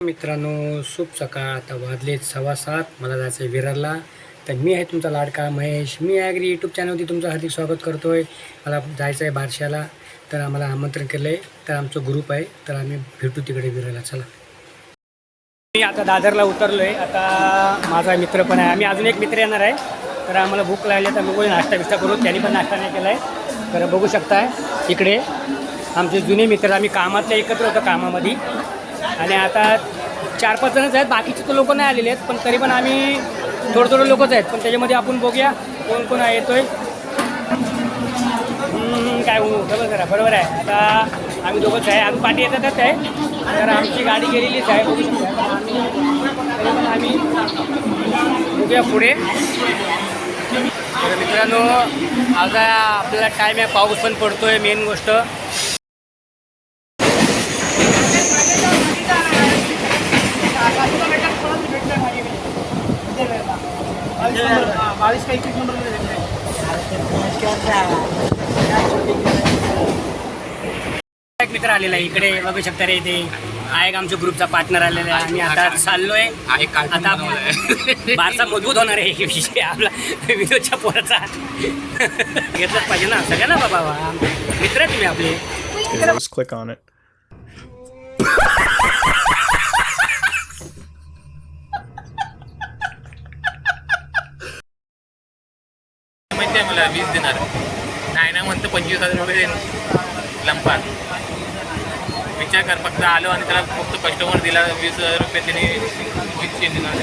मित्रांनो शुभ सकाळ. आता वाजले सव्वा सात. मला जायचं आहे विरारला. तर मी आहे तुमचा लाडका महेश. मी ॲग्री यूट्यूब चॅनलवरती तुमचं हार्दिक स्वागत करतो आहे मला जायचं आहे बारशाला. तर आम्हाला आमंत्रण केलं आहे तर आमचं ग्रुप आहे. तर आम्ही भेटू तिकडे विरारला. चला. मी आता दादरला उतरलो आहे आता माझा मित्र पण आहे. आम्ही अजून एक मित्र येणार आहे. तर आम्हाला भूक लागली. तर बघू नाश्ता बिस्टा करू त्यांनी पण नाश्ता नाही केला आहे तर बघू शकताय. इकडे आमचे जुने मित्र. आम्ही कामातले एकत्र होतो कामामध्ये. आणि आता चार पाच जणच आहेत बाकीचे तर लोक नाही आलेले आहेत पण तरी पण आम्ही थोडं थोडं लोकच आहेत. पण त्याच्यामध्ये आपण बघूया कोण कोण आहे येतोय. काय होऊ बरोबर करा बरोबर आहे. आता आम्ही दोघंच आहे. आम्ही पाठी येतातच आहे तर आमची गाडी गेलेलीच आहे. बघू शकता आम्ही बघूया पुढे. तर मित्रांनो आता आपल्याला टाईम आहे पाऊस पण पडतो आहे मेन गोष्ट. बावीस का एकवीस नंबर एक मित्र आलेला आहे इकडे बघू शकता रे इथे हा एक आमच्या ग्रुपचा पार्टनर आलेला आहे. आणि आता चाललोय. आता बारसा मजबूत होणार आहे. हे विषय आपला विनोदच्या पोराचा. घेतलंच पाहिजे ना. सगळ्यांना बाबा. मित्र आहे तुम्ही आपले Yeah, just click on it. माहिती आहे मला वीस देणार. नाही ना म्हणतो पंचवीस हजार रुपये देईन. लंपात. विचार कर फक्त आलो आणि त्याला फक्त कस्टमर दिला वीस हजार रुपये त्याने वीसशे देणार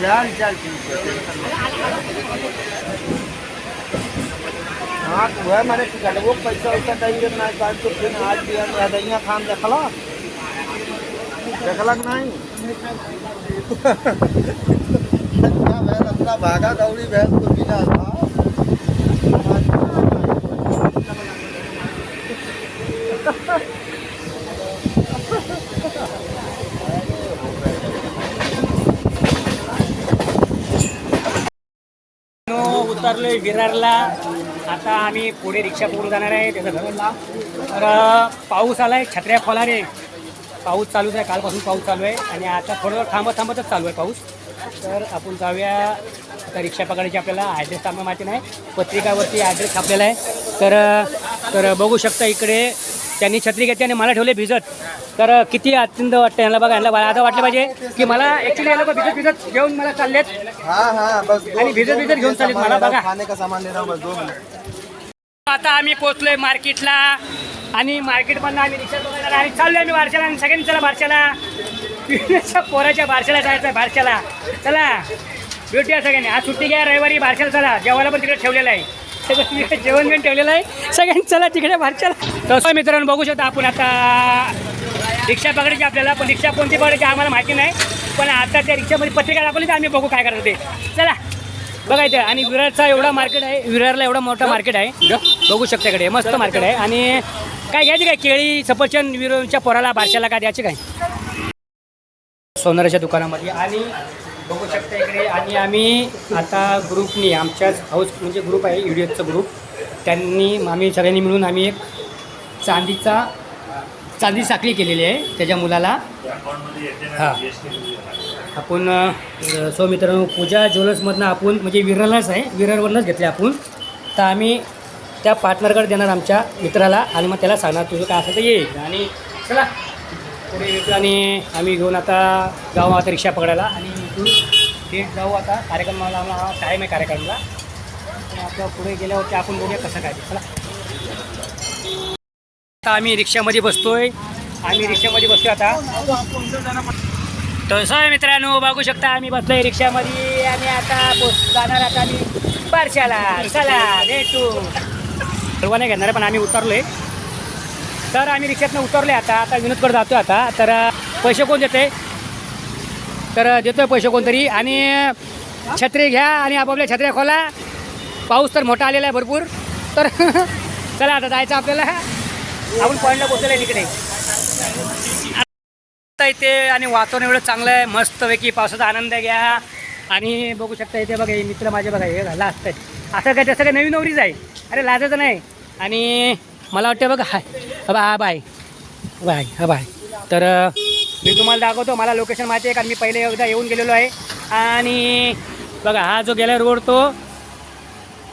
चल चल ठीक हाँ तो वह मैंने टिकट वो पैसा वैसा देंगे ना पाँच तो फिर आज भी हम यहाँ खाम देखला। देखलक कि नहीं? अपना भागा दौड़ी भैंस को मिला था नो उतरलोय आता आम्ही पुढे रिक्षा पकडून जाणार आहे त्याचं घरला तर पाऊस आला आहे छत्र्या खोला पाऊस चालूच आहे कालपासून पाऊस चालू आहे. आणि आता थोडं थांबत थांबतच चालू आहे पाऊस. तर आपण जाऊया. आता रिक्षा पकडायची आपल्याला ॲड्रेस आम्हाला माहिती नाही. पत्रिकावरती ॲड्रेस छापलेला आहे. तर तर बघू शकता इकडे. त्यांनी छत्री घेतली आणि मला ठेवले भिजत. तर किती अत्यंत वाटतं यांना बघा यांना आता वाटलं पाहिजे की मला ॲक्च्युली हे लोक भिजत भिजत घेऊन मला चाललेत. हाँ हाँ आणि भिजत भिजत घेऊन चालेल मला बघा. आता आम्ही पोहोचलोय मार्केटला आणि मार्केटमधनं आम्ही रिक्षा बघायला आणि चाललोय आम्ही बारशाला आणि सगळ्यांनी चला बारशाला. पोराच्या बारशाला जायचं आहे बारशाला. चला. भेटूया सगळ्यांनी. आज सुट्टी घ्या रविवारी बारशाला चला. जेवायला पण तिकडे ठेवलेलं आहे. सगळं जेवण घेऊन ठेवलेलं आहे. सगळ्यांनी चला तिकडे बारशाला तसं मित्रांनो बघू शकता आपण आता रिक्षा पकडायची आपल्याला पण रिक्षा कोणती पकडायची आम्हाला माहिती नाही. पण आता त्या रिक्षामध्ये पत्रिका दाखवली तर आम्ही बघू काय करायचं ते. चला. बघायचं आणि विरारचा एवढा मार्केट आहे विरारला एवढा मोठा मार्केट आहे. बघू शकता इकडे मस्त मार्केट आहे. आणि काय घ्यायची काय? केळी सफरचंद विरोच्या पोराला बारशाला काय द्यायची काय? सोनाराच्या दुकानामध्ये. आणि बघू शकता इकडे. आणि आम्ही आता ग्रुपनी आमच्याच हाऊस म्हणजे ग्रुप आहे व्हिडिओचा ग्रुप त्यांनी आम्ही सगळ्यांनी मिळून आम्ही एक चांदीचा चांदी साखळी केलेली आहे त्याच्या मुलाला. हां. आपण सो मित्रांनो पूजा ज्वेलर्समधनं आपण म्हणजे विरलाच आहे विरारवरनंच घेतले आपण. तर आम्ही त्या पार्टनरकडे देणार आमच्या मित्राला आणि मग त्याला सांगणार तुझं काय असं तर येईल आणि चला. पुढे येतो आणि आम्ही घेऊन आता गावात आता रिक्षा पकडायला आणि भेटू थेट जाऊ आता. कार्यक्रमाला आम्हाला टाईम आहे कार्यक्रमाला. आता पुढे गेल्यावरती आपण बघूया कसं काय चला. आता आम्ही रिक्षामध्ये बसतोय. आम्ही रिक्षामध्ये बसतोय आता. तसं मित्रांनो बघू शकता आम्ही बसलोय रिक्षामध्ये. आणि आता जाणार आता आम्ही बारशाला. चला भेटू. सर्व नाही घेणार पण आम्ही उतरलोय. तर आम्ही रिक्षातनं उतरले आता. आता विनोदकडे जातो आता. तर पैसे कोण देते तर देतोय पैसे कोणतरी. आणि छत्री घ्या आणि आपापल्या छत्र्या खोला. पाऊस तर मोठा आलेला आहे भरपूर. तर चला आता जायचं आपल्याला. आपण पॉईंटला पोचलेलं आहे तिकडे. आता इथे आणि वातावरण एवढं चांगलं आहे. मस्तपैकी पावसाचा आनंद घ्या. आणि बघू शकता इथे बघा हे मित्र माझे बघा हे घाला असतंय असं काय तसं काय नवीन नवरीच आहे. अरे लाजायचं नाही. आणि मला वाटतं बघा हाय बाय हा बाय. बाय हा बाय. तर मी तुम्हाला दाखवतो मला लोकेशन माहिती आहे कारण मी पहिले एकदा येऊन गेलेलो आहे. आणि बघा हा जो गेला रोड तो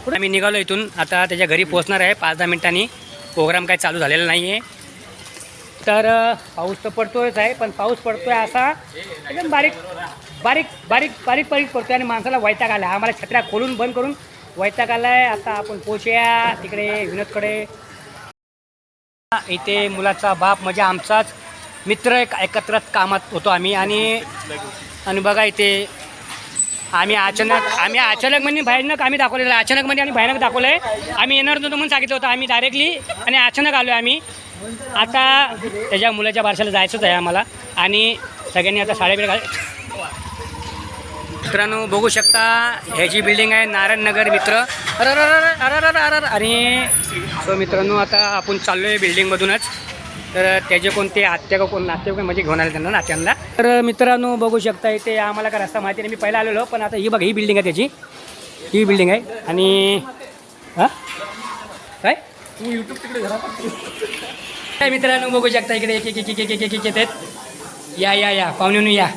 पुढे आम्ही निघालो इथून. आता त्याच्या घरी पोहोचणार आहे पाच दहा मिनिटांनी. प्रोग्राम काही चालू झालेला नाही आहे तर पाऊस तर पडतोच आहे पण पाऊस पडतोय असा एकदम बारीक बारीक बारीक बारीक बारीक पडतोय आणि माणसाला वैताग आला आम्हाला छत्र्या खोलून बंद करून वैताग आला आहे आता आपण पोचूया तिकडे विनोदकडे. इथे मुलाचा बाप म्हणजे आमचाच. मित्र एक एकत्र कामात होतो आम्ही आणि आणि बघा इथे आम्ही अचानक आम्ही अचानक म्हणजे भयानक आम्ही दाखवलेलं आहे. अचानक म्हणजे आणि भयानक दाखवलं आहे आम्ही येणार नव्हतो म्हणून सांगितलं होतं आम्ही डायरेक्टली आणि अचानक आलो आहे आम्ही. आता त्याच्या मुलाच्या बारशाला जायचंच आहे आम्हाला आणि सगळ्यांनी आता साडेबीड घाल मित्रांनो बघू शकता ह्याची बिल्डिंग आहे नारायण नगर मित्र. अर अर अर अर अर अर अर आणि सो मित्रांनो आता आपण चाललो आहे बिल्डिंगमधूनच तर त्याचे कोणते आत्या का कोण नाते म्हणजे घेऊन आले त्यांना नात्यांना तर मित्रांनो बघू शकता इथे आम्हाला का रस्ता माहिती नाही मी पहिला आलेलो पण आता ही बघा ही बिल्डिंग आहे त्याची ही बिल्डिंग आहे आणि हां काय तू यूट्यूब तिकडे काय मित्रांनो बघू शकता इकडे एक एक एक एक एक एक येतात या या या पाहुण्यानं या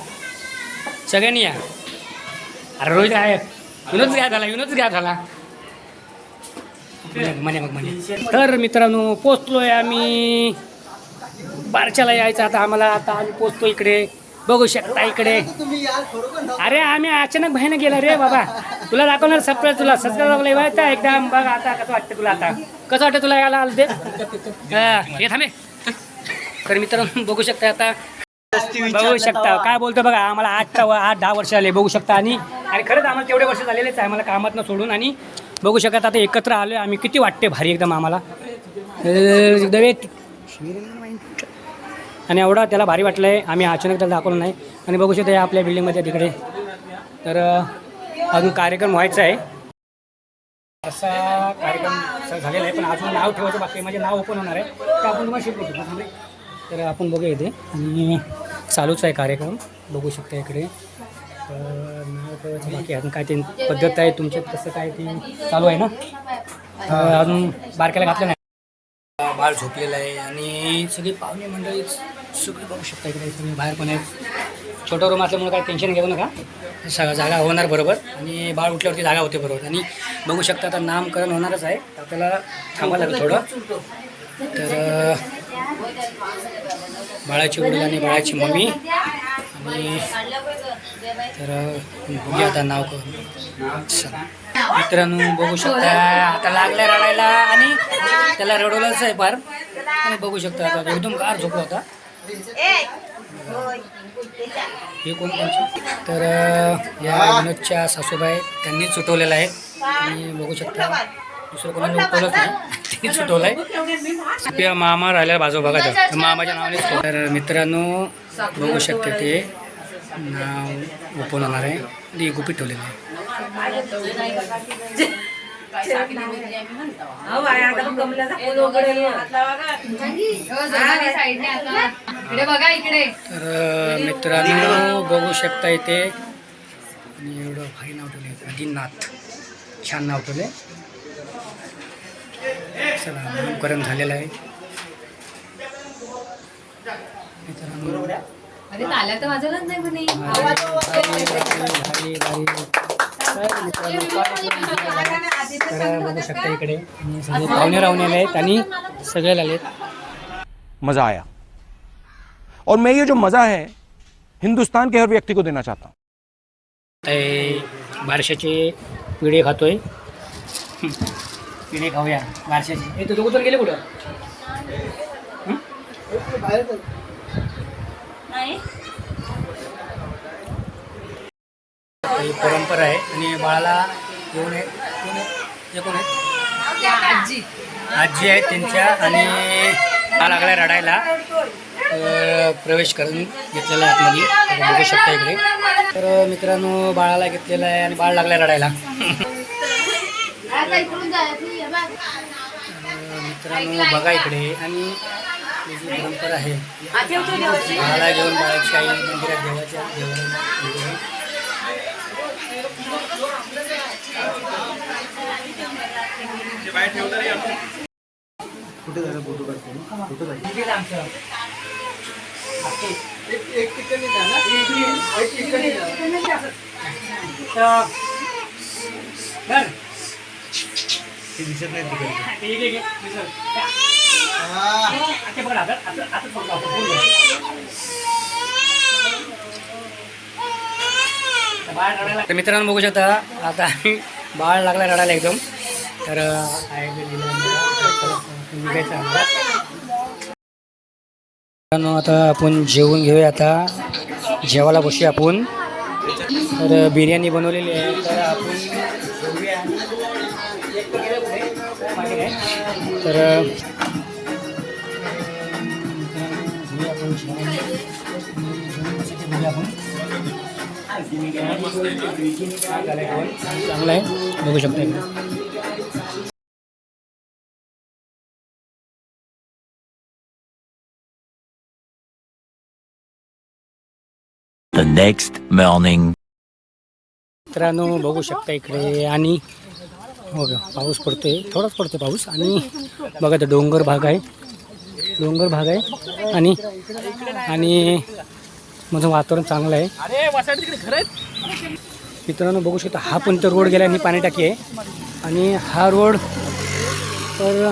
सगळ्यांनी या अरे रोहित आहे येऊनच घ्या झाला येऊनच घ्या झाला म्हणे मग म्हणे तर मित्रांनो पोचलोय आम्ही बारशाला यायचं. आता आम्हाला आता आम्ही पोचतो इकडे. बघू शकता इकडे. अरे आम्ही अचानक बाहेर गेला रे बाबा. तुला दाखवणार सरप्राईज तुला. सबस्क्राईब येवायचं एकदम बघ आता कसं वाटतं तुला आता. कसं वाटतं तुला यायला आलं ते? हे. थांबे तर मित्रांनो बघू शकता आता. बघू शकता. काय बोलतो बघा. आम्हाला आठ आठ दहा वर्ष आले बघू शकता आणि आणि खरंच आम्हाला तेवढे वर्ष झालेलेच आहे. आम्हाला कामातनं सोडून आणि बघू शकता आता एकत्र आलो आम्ही. किती वाटते भारी एकदम आम्हाला. आणि एवढा त्याला भारी वाटलं आहे आम्ही अचानक त्याला दाखवलं नाही. आणि बघू शकता या आपल्या बिल्डिंगमध्ये तिकडे. तर अजून कार्यक्रम व्हायचा आहे. असा कार्यक्रम झालेला आहे. पण अजून नाव ठेवायचं बाकी. म्हणजे नाव ओपन होणार आहे. तर आपण तुम्हाला शिकवतो. तर आपण बघूया इथे. आणि चालूच आहे कार्यक्रम. बघू शकता इकडे. तर नाव ठेवायचं बाकी. अजून काय ते पद्धत आहे तुमच्यात कसं काय ते चालू आहे ना? अजून बारक्याला घातलं नाही. बाळ झोपलेलं आहे. आणि सगळी पाहुणे मंडळी सगळी बघू शकता इकडे. तुम्ही बाहेर पण आहेत. छोटं रूम असल्यामुळे काय टेन्शन घेऊ नका. सगळं जागा होणार बरोबर. आणि बाळ उठल्यावरती जागा होते बरोबर. आणि बघू शकता आता नामकरण होणारच आहे. आपल्याला थांबावं लागेल थोडं. तर बाळाची वडील आणि बाळाची मम्मी. आणि तर बघूया आता नाव करून. मित्रांनो बघू शकता आता लागल्या रडायला आणि त्याला रडवलंच आहे फार. आणि बघू शकता आता एकदम गार झोपला होता. हे कोण त्यांची तर या विनोदच्या सासूबाई त्यांनी सुटवलेलं आहे. आणि बघू शकता. दुसरं कोणाने उठवलंच नाही. त्यांनी सुटवलं आहे आपल्या मामा राहिल्या बाजू बघा त्या. मामाच्या नावानेच तर मित्रांनो बघू शकते ते. नाव ओपन होणार आहे. गुपित ठेवलेलं आहे. तर अं, मित्रांनो बघू शकता इथे. आणि एवढं भारी नाव ठेवले आदिनाथ. छान नाव ठेवले चला नामकरण झालेलं आहे. मित्रांनो. अरे ताल्या तर वाजवलंच नाही भारी. तर बघू शकता इकडे सगळे पाहुणे राहून आहेत आणि सगळे आले मज़ा आया। और मैं ये जो मज़ा है हिंदुस्तान के हर व्यक्ति को देना चाहता हूँ। ते बारशाचे पिढे खातोय। हं. पिढे खाऊया बारशाचे। हे तू दोघं तर गेले कुठं? ही परंपरा आहे. आणि बाळाला येऊन आहे? कोण आहे? हे कोण आहे? आजी. आजी आहेत त्यांच्या आणि हा लागला रडायला. प्रवेश करून घेतलेला आहे आतमध्ये. बघू शकता इकडे. तर मित्रांनो बाळाला घेतलेला आहे आणि बाळ लागला रडायला. मित्रांनो बघा इकडे. आणि जी परंपरा आहे बाळाला घेऊन बाळाची आई मंदिरात देवाच्या देवाला कुठे झालं फोटो काढतो? फोटो. ते दिसत नाही तिकडे. हा. तर मित्रांनो बघू शकता आता आम्ही बाळ लागला रडायला एकदम. तर मित्रांनो आता आपण जेवून घेऊया आता. जेवायला बसूया आपण. तर बिर्याणी बनवलेली आहे. तर आपण तर आपण चांगलं आहे बघू शकता The next morning. मित्रांनो बघू शकता इकडे आणि हो पाऊस पडतोय थोडाच पडतो पाऊस आणि बघा तर डोंगर भाग आहे डोंगर भाग आहे आणि आणि माझं वातावरण चांगलं आहे. मित्रांनो बघू शकता हा पण तर रोड गेला आणि पाणी टाकी आहे. आणि हा रोड तर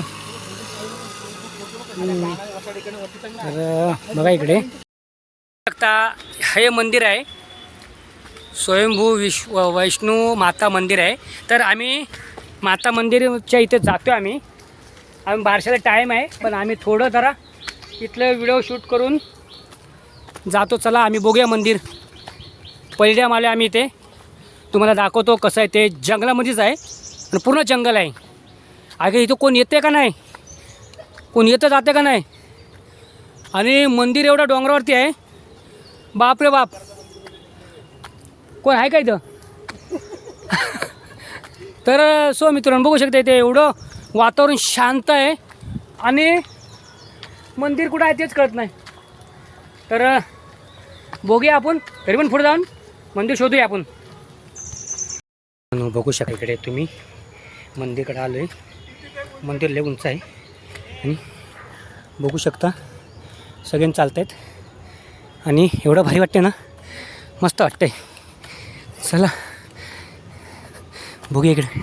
तर बघा इकडे. बघता हे मंदिर आहे. स्वयंभू विश्व वैष्णू माता मंदिर आहे. तर आम्ही माता मंदिरच्या इथे जातो आम्ही. आम्ही बारशाला टाईम आहे पण आम्ही थोडं जरा इथलं व्हिडिओ शूट करून जातो चला आम्ही बघूया मंदिर. पहिल्या माले आम्ही इथे. तुम्हाला दाखवतो कसं आहे ते. जंगलामध्येच आहे आणि पूर्ण जंगल आहे. अगे इथं कोण येते का नाही? कोण येतं जाते का नाही? आणि मंदिर एवढं डोंगरावरती आहे. बाप रे बाप. कोण आहे का इथं? तर सो मित्रांनो बघू शकता इथे एवढं वातावरण शांत आहे. आणि मंदिर कुठं आहे तेच कळत नाही. तर बघूया आपण. तरी पण पुढे जाऊन मंदिर शोधूया आपण. बघू शकता इकडे तुम्ही. मंदिरकडे आलो आहे मंदिर लय उंच आहे. आणि बघू शकता सगळे चालत आहेत आणि एवढं भारी वाटते ना. मस्त वाटतंय. चला. बघूया इकडे.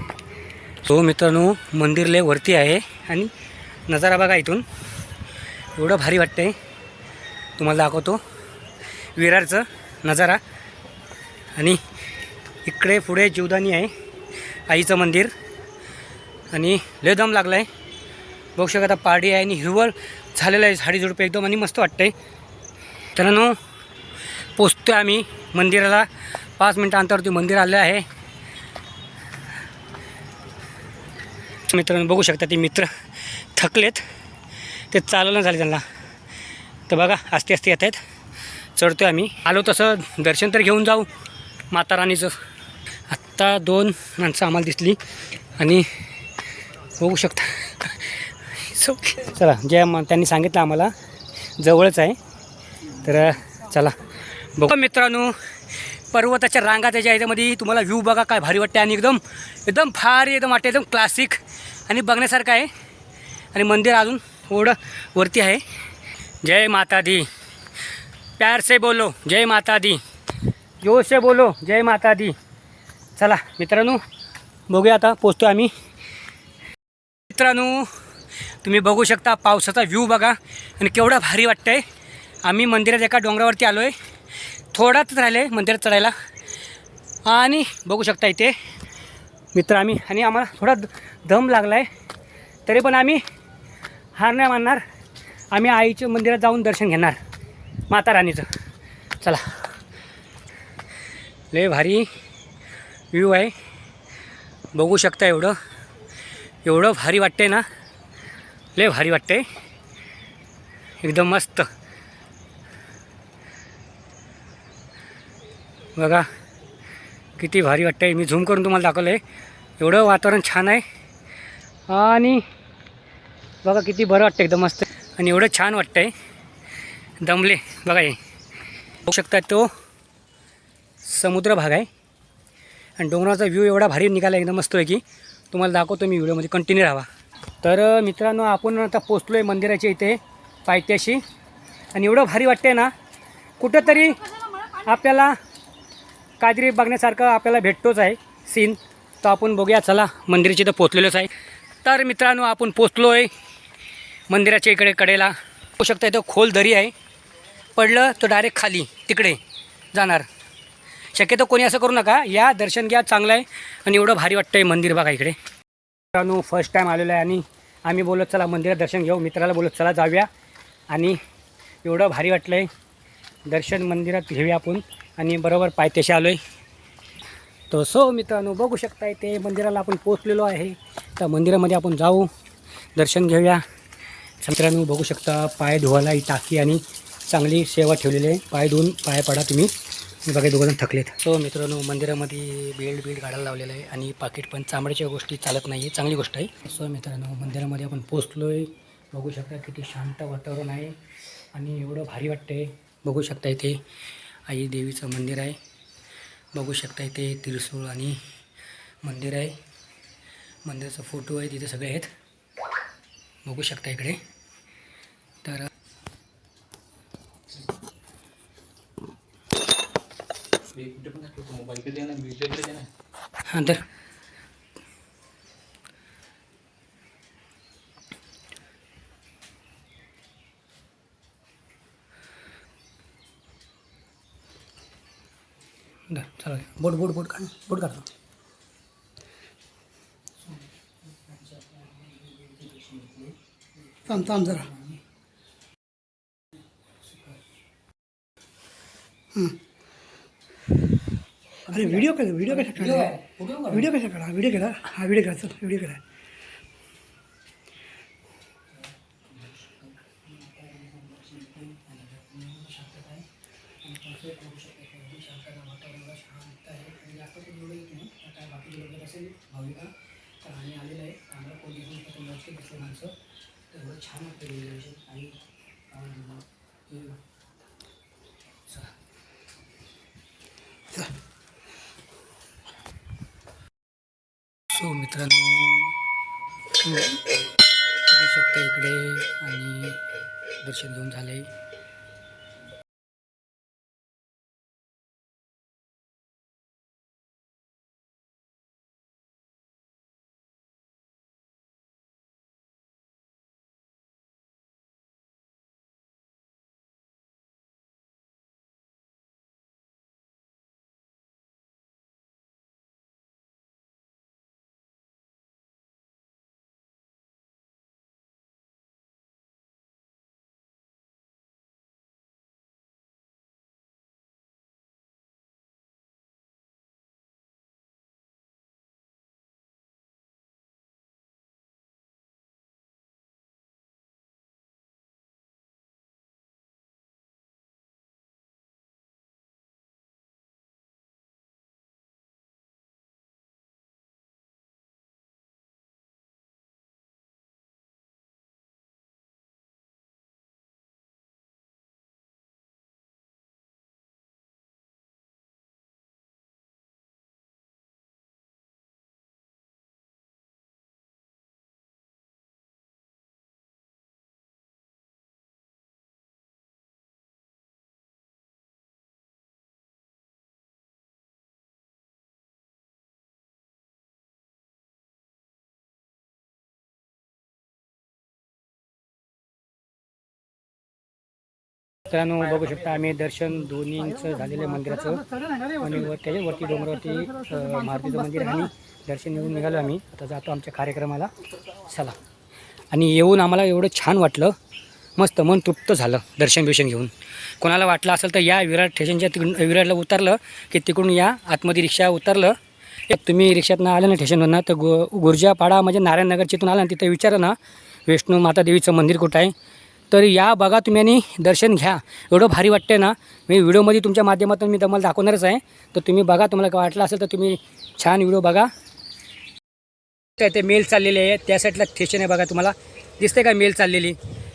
तो मित्रांनो मंदिर लय वरती आहे आणि नजारा बघा इथून. एवढं भारी वाटतंय. तुम्हाला दाखवतो. विरारचं नजारा. आणि इकडे पुढे जीवदानी आहे. आईचं मंदिर. आणि लय दम लागला आहे बघू शकता आता पाडी आहे आणि हिरवळ झालेलं आहे. झाडी झुडपे एकदम आणि मस्त वाटतंय. मित्रांनो पोचतो आहे आम्ही मंदिराला. पाच मिनटं अंतरावरती मंदिर आलं आहे. मित्रांनो बघू शकता ते मित्र थकलेत. ते चालवलं झाले त्यांना. तर बघा आस्ते आस्ते येत आहेत चढतो आम्ही. आलो तसं दर्शन तर घेऊन जाऊ. माता राणीचं आत्ता दोन माणसं आम्हाला दिसली. आणि बघू शकता. सो चला जे म- त्यांनी सांगितलं आम्हाला जवळच आहे. तर चला. बघा मित्रांनो पर्वताच्या रांगा त्याच्या याच्यामध्ये तुम्हाला व्ह्यू बघा काय भारी वाटते आणि एकदम एकदम फार एकदम वाटते एकदम क्लासिक आणि बघण्यासारखं आहे. आणि मंदिर अजून थोडं वरती आहे. जय माता दी. प्यार से बोलो जय माता दी जोश से बोलो जय माता दी चला मित्रांनो बघूया आता पोचतो आम्ही. मित्रांनो तुम्ही बघू शकता पावसाचा व्ह्यू बघा आणि केवढा भारी वाटतंय. आम्ही मंदिरात एका डोंगरावरती आलो आहे थोडाच राहिले आहे मंदिरात चढायला. आणि बघू शकता इथे मित्र आम्ही आणि आम्हाला थोडा द- दम लागला आहे तरी पण आम्ही हार नाही मानणार. आम्ही आईच्या मंदिरात जाऊन दर्शन घेणार. माता राणीचं. चला. लय भारी व्ह्यू आहे. बघू शकता एवढं. एवढं भारी वाटतंय ना. लय भारी वाटतंय. एकदम मस्त. बघा. किती भारी वाटतंय. मी झूम करून तुम्हाला दाखवलं आहे एवढं वातावरण छान आहे. आणि बघा किती बरं वाटतं एकदम मस्त. आणि एवढं छान वाटतं आहे दमले. बघा हे. बघू शकता तो समुद्र भाग आहे. आणि डोंगराचा व्ह्यू एवढा भारी निघाला एकदम मस्त आहे की तुम्हाला दाखवतो मी व्हिडिओमध्ये कंटिन्यू राहा. तर मित्रांनो आपण आता पोचलो आहे मंदिराच्या इथे पायथ्याशी. आणि एवढं भारी वाटते ना कुठंतरी आपल्याला काहीतरी बघण्यासारखं आपल्याला भेटतोच आहे सीन तर आपण बघूया चला मंदिराची इथं पोचलेलोच आहे. तर मित्रांनो आपण पोचलो आहे मंदिराच्या इकडे कडेला. होऊ शकता इथं खोल दरी आहे. पडलं तर डायरेक्ट खाली तिकडे जाणार. शक्यतो कोणी असं करू नका या दर्शन घ्या चांगलं आहे. आणि एवढं भारी वाटतं आहे मंदिर बघा इकडे. मित्रांनो फर्स्ट टाईम आलेलो आहे आणि आम्ही बोलत चला मंदिरात दर्शन घेऊ मित्राला बोलत चला जाऊया. आणि एवढं भारी वाटलं आहे दर्शन मंदिरात घेऊया आपण. आणि बरोबर पायथ्याशी आलो आहे तर सो मित्रांनो बघू शकता ते मंदिराला आपण पोचलेलो आहे. त्या मंदिरामध्ये आपण जाऊ दर्शन घेऊया. मित्रांनो बघू शकता पाय धुवायला ही टाकी आणि चांगली सेवा ठेवलेली आहे. पाय धुवून पाय पडा तुम्ही. बघा दोघंजण थकलेत. सो मित्रांनो मंदिरामध्ये बेल्ट बिल्ट काढायला लावलेलं आहे आणि पाकिट पण चामड्याच्या गोष्टी चालत नाही आहे चांगली गोष्ट आहे. सो मित्रांनो मंदिरामध्ये आपण पोचलो आहे बघू शकता किती शांत वातावरण आहे आणि एवढं भारी वाटतं बघू शकता इथे आई देवीचं मंदिर आहे. बघू शकता इथे त्रिशूळ आणि मंदिर आहे. मंदिराचा फोटो आहे तिथे सगळे आहेत. बघू शकता इकडे. तर हां तर धर, चला बोट बोट बोट काढ बोट काढ थांब थांब जरा अरे व्हिडिओ करा व्हिडिओ कशा काढा व्हिडिओ कशा काढा व्हिडिओ केला हा व्हिडिओ करा चल व्हिडिओ करा आणि आलेलं आहे आम्हाला कोणी माणसं छान वाटतं आणि. चला सो मित्रांनो. बघू शकता इकडे आणि दर्शन घेऊन झाले मित्रांनो बघू शकता आम्ही दर्शन दोन्हींचं झालेलं आहे मंदिराचं. आणि व त्याच्यावरती डोंगरावरती मारुतीचं मंदिर आणि दर्शन घेऊन निघालो आम्ही. आता जातो आमच्या कार्यक्रमाला. चला. आणि येऊन आम्हाला एवढं छान वाटलं. मस्त मन तृप्त झालं दर्शन बिर्शन घेऊन. कोणाला वाटलं असेल तर या विराट स्टेशनच्या तिकडून विराटला उतरलं की तिकडून या आतमध्ये रिक्षा उतरलं. एक तुम्ही रिक्षातनं आलं ना स्टेशनवरनं तर गु गुर्जापाडा म्हणजे नारायणनगरच्या इथून आला ना तिथं विचारा ना. वैष्णो माता देवीचं मंदिर कुठं आहे? तर या बघा तुम्ही आणि दर्शन घ्या. एवढं भारी वाटतं ना? मी व्हिडिओमध्ये तुमच्या माध्यमातून मी तुम्हाला दाखवणारच आहे. तर तुम्ही बघा तुम्हाला काय वाटलं असेल तर तुम्ही छान व्हिडिओ बघा. त्या ते मेल चाललेले आहे त्या साईडला स्टेशन आहे बघा तुम्हाला. दिसते का मेल चाललेली?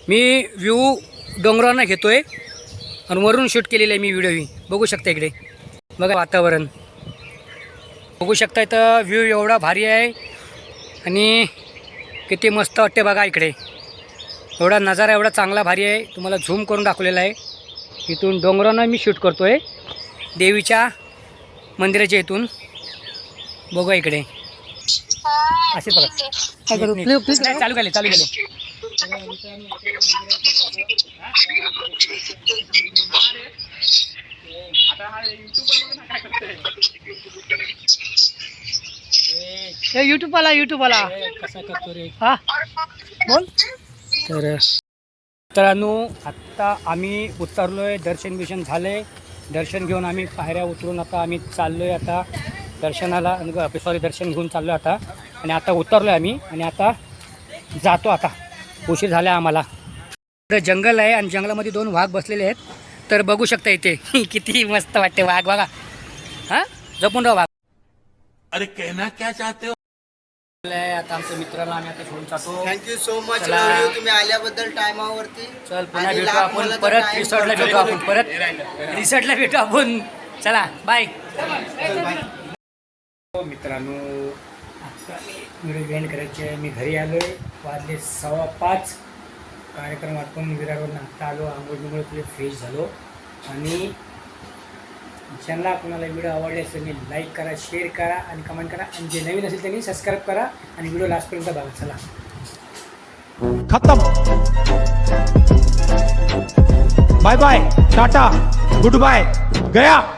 मी व्ह्यू डोंगरावरनं घेतो आहे आणि वरून शूट केलेलं आहे मी व्हिडिओ ही. बघू शकता इकडे. बघा वातावरण. बघू शकता इथं व्ह्यू एवढा भारी आहे. आणि किती मस्त वाटते बघा इकडे. एवढा नजारा एवढा चांगला भारी आहे. तुम्हाला झूम करून दाखवलेला आहे. इथून डोंगरानं मी शूट करतो आहे देवीच्या मंदिराच्या इथून. बघा इकडे. असे बघा. प्लीज चालू केले चालू केले हे यूट्यूब आला यूट्यूब आला कसा करतो रे? हा. बोल. तर मित्रांनो आत्ता आम्ही उतरलो आहे दर्शन बिशन झालं. आहे दर्शन घेऊन आम्ही पायऱ्या उतरून आता आम्ही चाललो आहे आता दर्शनाला सॉरी दर्शन घेऊन चाललो आहे आता. आणि आता उतरलो आहे आम्ही आणि आता जातो आता. उशीर झाला आम्हाला. जंगल आहे आणि जंगलामध्ये दोन वाघ बसलेले आहेत. तर बघू शकता इथे. किती मस्त वाटते वाघ बघा. हां? जपून राहा वाघ. अरे कहना क्या चाहते हो? आता आमच्या मित्राला आम्ही आता घेऊन जातो. थँक्यू सो मच चला. तुम्ही आल्याबद्दल टायमावरती. चल पुन्हा आणि भेटू लाख आपण मला तर परत. time रिसॉर्टला पडतो. भेटू आपण परत. रिसॉर्टला भेटू आपण. चला बाय मित्रांनो आता व्हिडिओ करायचे आहे. मी घरी आलो आहे वाजले सव्वा पाच. कार्यक्रम आटपून विरारवरून आत्ता आलो. आंघोळ बिंघोळ फ्रेश झालो. आणि ज्यांना कोणाला व्हिडिओ आवडले असेल त्यांनी लाईक करा शेअर करा आणि कमेंट करा. आणि जे नवीन असेल त्यांनी सबस्क्राईब करा आणि व्हिडिओ लास्टपर्यंत बघा. चला. खतम. Bye bye tata good bye गया